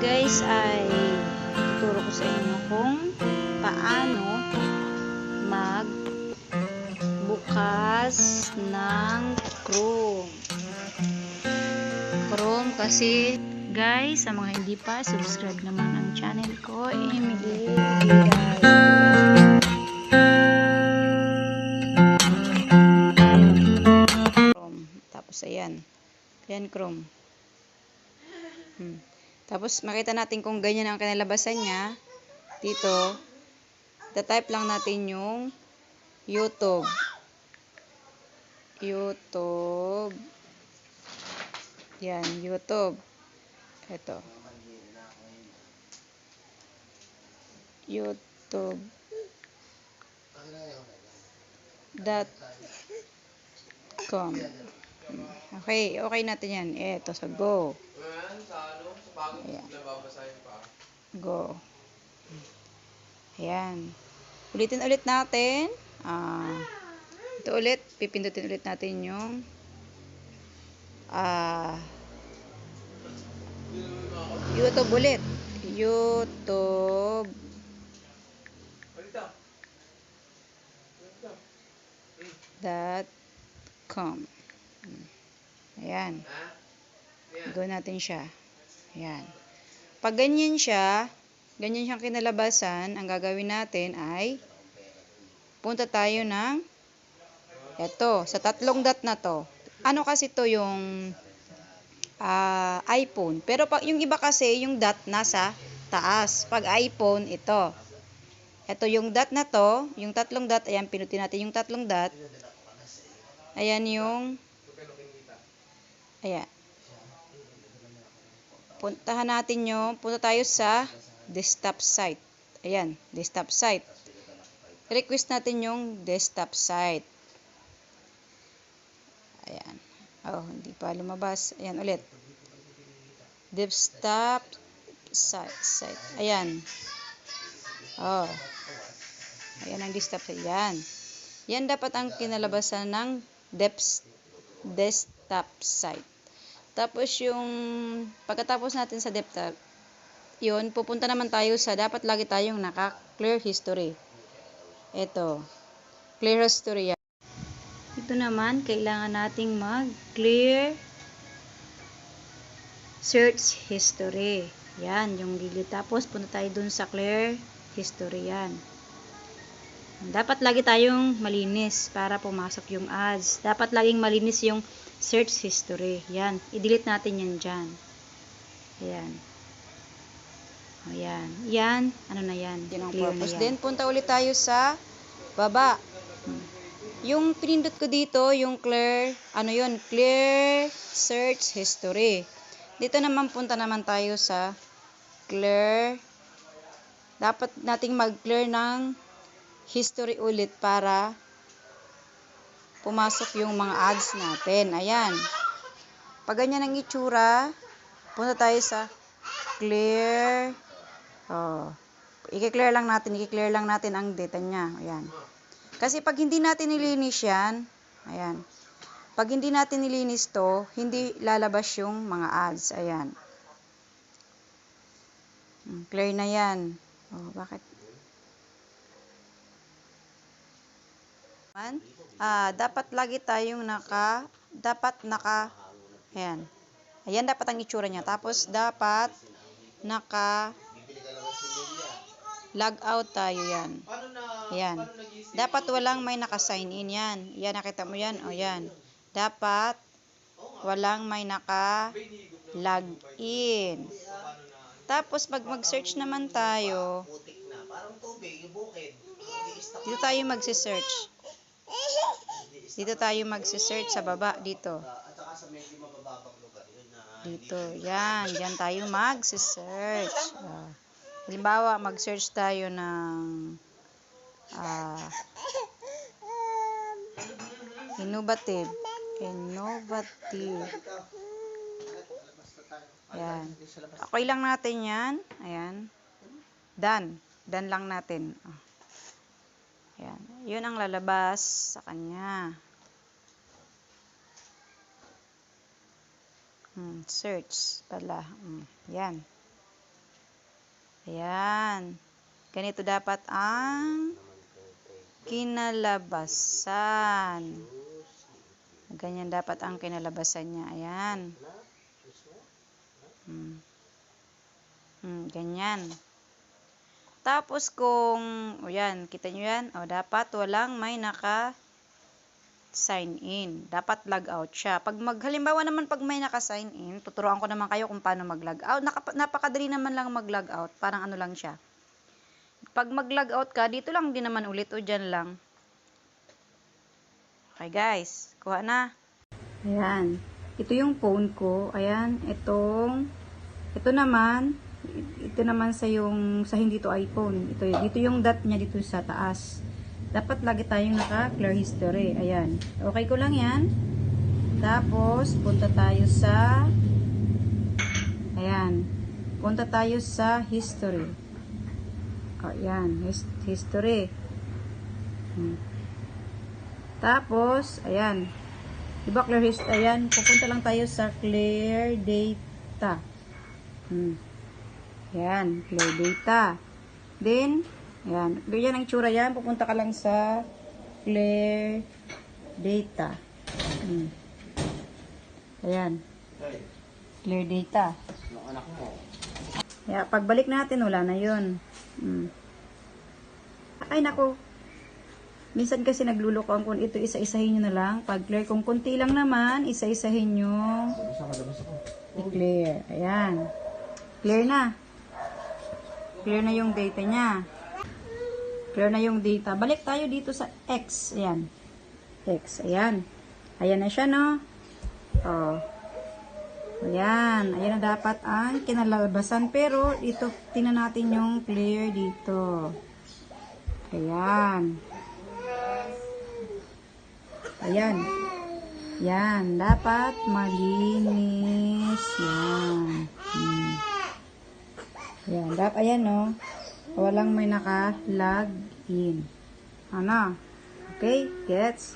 guys ay tuturo ko sa inyo kung paano mag bukas ng Chrome. Chrome kasi guys, sa mga hindi pa subscribe naman ang channel ko, Emily Vidal. Chrome. Tapos ayan. Ayan Chrome. Hmm. Tapos makita natin kung ganyan ang kinalabasan niya. Dito, type lang natin yung YouTube. YouTube. Yan, YouTube. Ito. YouTube. Dot com. Okay, okay natin yan. Eto, sa go. Ayan. Go. Ayan. Ulitin ulit natin. Ah, ito ulit. Pipindutin ulit natin yung ah, YouTube ulit. YouTube dot com. Ayan. Go natin siya. Ayan. Pag ganyan siya, ganyan siyang kinalabasan, ang gagawin natin ay punta tayo ng eto, sa tatlong dot na to. Ano kasi to yung ah, iPhone. Pero pag yung iba kasi, yung dot nasa taas. Pag iPhone, ito. Ito yung dot na to, yung tatlong dot, ayan, pinutin natin yung tatlong dot. Ayan yung Ayan. Puntahan natin yung, punta tayo sa desktop site. Ayan, desktop site. Request natin yung desktop site. Ayan. Oh, hindi pa lumabas. Ayan ulit. Desktop site. site. Ayan. Oh. Ayan ang desktop site. Yan. Yan dapat ang kinalabasan ng desktop site. Tapos yung pagkatapos natin sa desktop, yun, pupunta naman tayo sa dapat lagi tayong naka-clear history. Ito. Clear history yan. Ito naman, kailangan nating mag-clear search history. Yan, yung gilid. Tapos, punta tayo dun sa clear history yan. Dapat lagi tayong malinis para pumasok yung ads. Dapat laging malinis yung search history. Yan. I-delete natin yan dyan. Ayan. Ayan. Yan. Ano na yan? Yan ang Clear purpose. yan. Then, punta ulit tayo sa baba. Hmm. Yung pinindot ko dito, yung clear, ano yun, clear search history. Dito naman punta naman tayo sa clear. Dapat nating mag-clear ng history ulit para pumasok yung mga ads natin. Ayan. Pag ganyan ang itsura, punta tayo sa clear. Oh. I-clear lang natin, i-clear lang natin ang data niya. Ayan. Kasi pag hindi natin nilinis yan, ayan. Pag hindi natin nilinis to, hindi lalabas yung mga ads. Ayan. Hmm, Clear na yan. Oh, bakit? Man, ah, dapat lagi tayong naka, dapat naka, ayan. Ayan dapat ang itsura niya. Tapos, dapat naka, log out tayo yan. Ayan. Dapat walang may naka-sign in yan. Yan, nakita mo yan? O yan. Dapat walang may naka-log in. Tapos, pag mag-search naman tayo, dito tayo magsi-search. Dito tayo magsi-search sa baba, dito. At saka sa medyo mabababang lugar. Dito, yan. Yan tayo magsi-search. Ah. halimbawa, mag-search tayo ng ah, innovative. Innovative. Yan. Okay lang natin yan. Ayan. Done. Done lang natin. Ah. Yun ang lalabas sa kanya. Hmm, search pala. Hmm, yan. Ayan. Ganito dapat ang kinalabasan. Ganyan dapat ang kinalabasan niya. Ayan. Hmm. Hmm, ganyan. Tapos kung, o yan, kita nyo yan, o dapat walang may naka sign in. Dapat log out siya. Pag mag, halimbawa naman pag may naka sign in, tuturuan ko naman kayo kung paano mag log out. Naka, napakadali naman lang mag log out. Parang ano lang siya. Pag mag log out ka, dito lang din naman ulit o dyan lang. Okay guys, kuha na. Ayan. Ito yung phone ko. Ayan, itong ito naman, ito naman sa yung sa hindi to iPhone. Ito dito yung dot niya dito sa taas. Dapat lagi tayong naka clear history. Ayan. Okay ko lang 'yan. Tapos punta tayo sa Ayan. Punta tayo sa history. Ayan. His- history. Hmm. Tapos, ayan. Diba clear history? Ayan. Pupunta lang tayo sa clear data. Hmm. Yan, clear data. Then, yan. Ganyan ang tsura yan. Pupunta ka lang sa clear data. Hmm. Ayan, clear data. Kaya pagbalik natin, wala na yun. Hmm. Ay, nako. Minsan kasi naglulukoan kung ito isa-isahin nyo na lang. Pag clear, kung kunti lang naman, isa-isahin nyo. I-clear. Ayan. Clear na. Clear na yung data niya. Clear na yung data. Balik tayo dito sa X. Ayan. X. Ayan. Ayan na siya, no? Oh. Ayan. Ayan na dapat ang kinalabasan. Pero, ito, tingnan natin yung clear dito. Ayan. Ayan. Yan, dapat malinis. Yan. Hmm. Yan, dapat, ayan no. Walang may naka-log in. Ano? Okay, gets?